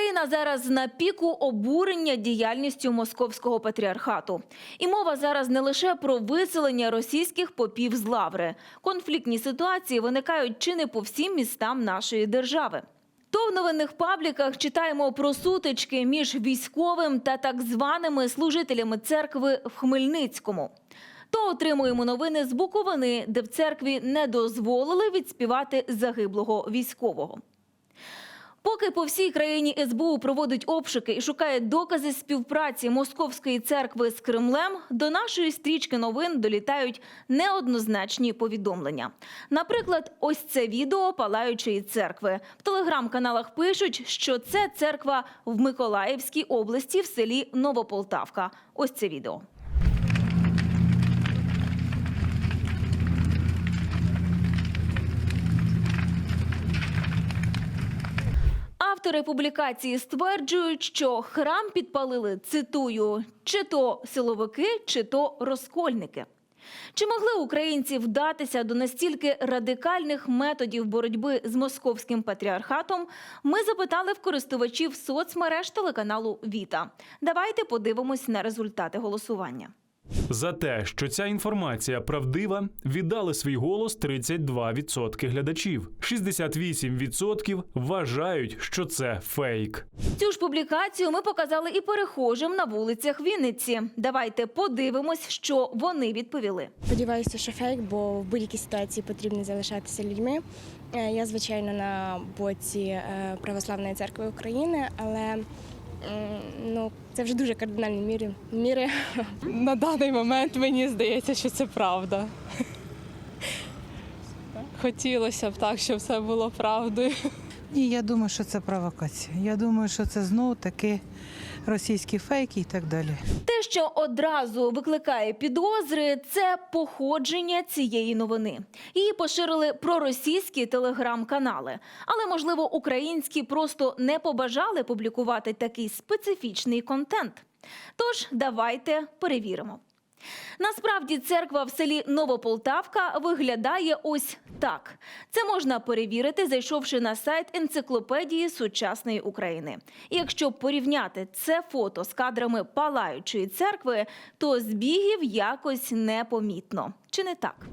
Україна зараз на піку обурення діяльністю московського патріархату. І мова зараз не лише про виселення російських попів з лаври. Конфліктні ситуації виникають чи не по всім містам нашої держави. То в новинних пабліках читаємо про сутички між військовим та так званими служителями церкви в Хмельницькому. То отримуємо новини з Буковини, де в церкві не дозволили відспівати загиблого військового. Поки по всій країні СБУ проводить обшуки і шукає докази співпраці Московської церкви з Кремлем, до нашої стрічки новин долітають неоднозначні повідомлення. Наприклад, ось це відео палаючої церкви. В телеграм-каналах пишуть, що це церква в Миколаївській області в селі Новополтавка. Ось це відео. Автори публікації стверджують, що храм підпалили, цитую, чи то силовики, чи то розкольники. Чи могли українці вдатися до настільки радикальних методів боротьби з московським патріархатом? Ми запитали в користувачів соцмереж телеканалу Віта. Давайте подивимось на результати голосування. За те, що ця інформація правдива, віддали свій голос 32% глядачів. 68% вважають, що це фейк. Цю ж публікацію ми показали і перехожим на вулицях Вінниці. Давайте подивимось, що вони відповіли. Сподіваюся, що фейк, бо в будь-якій ситуації потрібно залишатися людьми. Е, Я, звичайно, на боці е, Православної церкви України, але ну, це вже дуже кардинальні міри. міри. На даний момент мені здається, що це правда. Хотілося б так, щоб все було правдою. Ні, я думаю, що це провокація. Я думаю, що це знову таки російські фейки і так далі. Те, що одразу викликає підозри, це походження цієї новини. Її поширили проросійські телеграм-канали. Але, можливо, українські просто не побажали публікувати такий специфічний контент. Тож давайте перевіримо. Насправді церква в селі Новополтавка виглядає ось так. Це можна перевірити, зайшовши на сайт енциклопедії сучасної України. Якщо порівняти це фото з кадрами палаючої церкви, то збігів якось непомітно. Чи не так?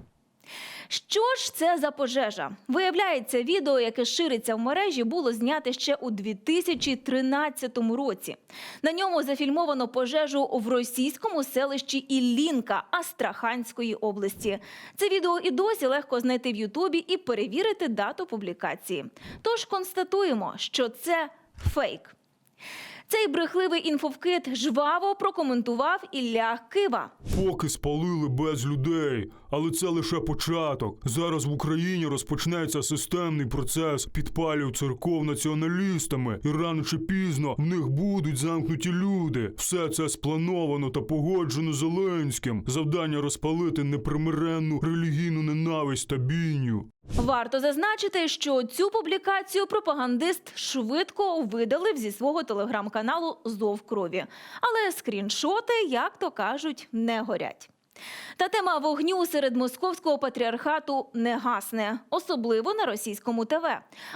Що ж це за пожежа? Виявляється, відео, яке шириться в мережі, було знято ще у 2013 році. На ньому зафільмовано пожежу в російському селищі Іллінка Астраханської області. Це відео і досі легко знайти в Ютубі і перевірити дату публікації. Тож констатуємо, що це фейк. Цей брехливий інфовкит жваво прокоментував Ілля Кива. Поки спалили без людей, але це лише початок. Зараз в Україні розпочнеться системний процес підпалів церков націоналістами, і рано чи пізно в них будуть замкнуті люди. Все це сплановано та погоджено Зеленським. Завдання розпалити непримиренну релігійну ненависть та бійню. Варто зазначити, що цю публікацію пропагандист швидко видалив зі свого телеграм-каналу Зов крові. Але скріншоти, як то кажуть, не горять. Та тема вогню серед московського патріархату не гасне, особливо на російському ТВ.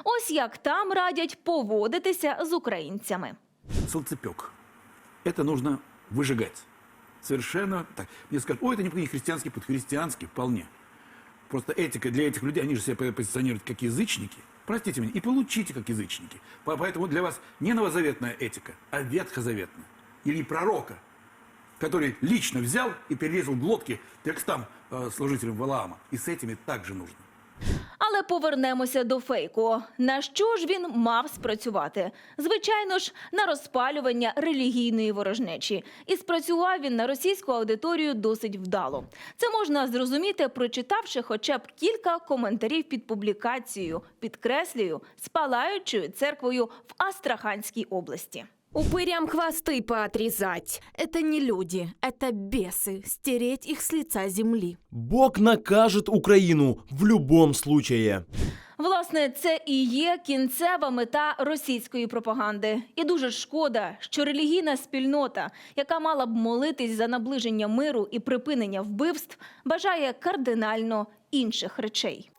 Ось як там радять поводитися з українцями. солнцепек. Это нужно выжигать. Совершенно так. Мне скажут, ой, это не христианский, под христианский вполне. Просто этика для этих людей, они же себя позиционируют как язычники. Простите меня, и получите как язычники. По- Поэтому для вас не новозаветная этика, а ветхозаветная. Или пророка, который лично взял и перерезал глотки текстам э, служителям Валаама. И с этими также нужно. Але повернемося до фейку. На що ж він мав спрацювати? Звичайно ж, на розпалювання релігійної ворожнечі. І спрацював він на російську аудиторію досить вдало. Це можна зрозуміти, прочитавши хоча б кілька коментарів під публікацією, підкреслюю, з палаючою церквою в Астраханській області. Упырям хвосты поотрезать. Это не люди, это бесы. Стереть их с лица земли. Бог накажет Украину в любом случае. Власне, це і є кінцева мета російської пропаганди. І дуже шкода, що релігійна спільнота, яка мала б молитись за наближення миру і припинення вбивств, бажає кардинально інших речей.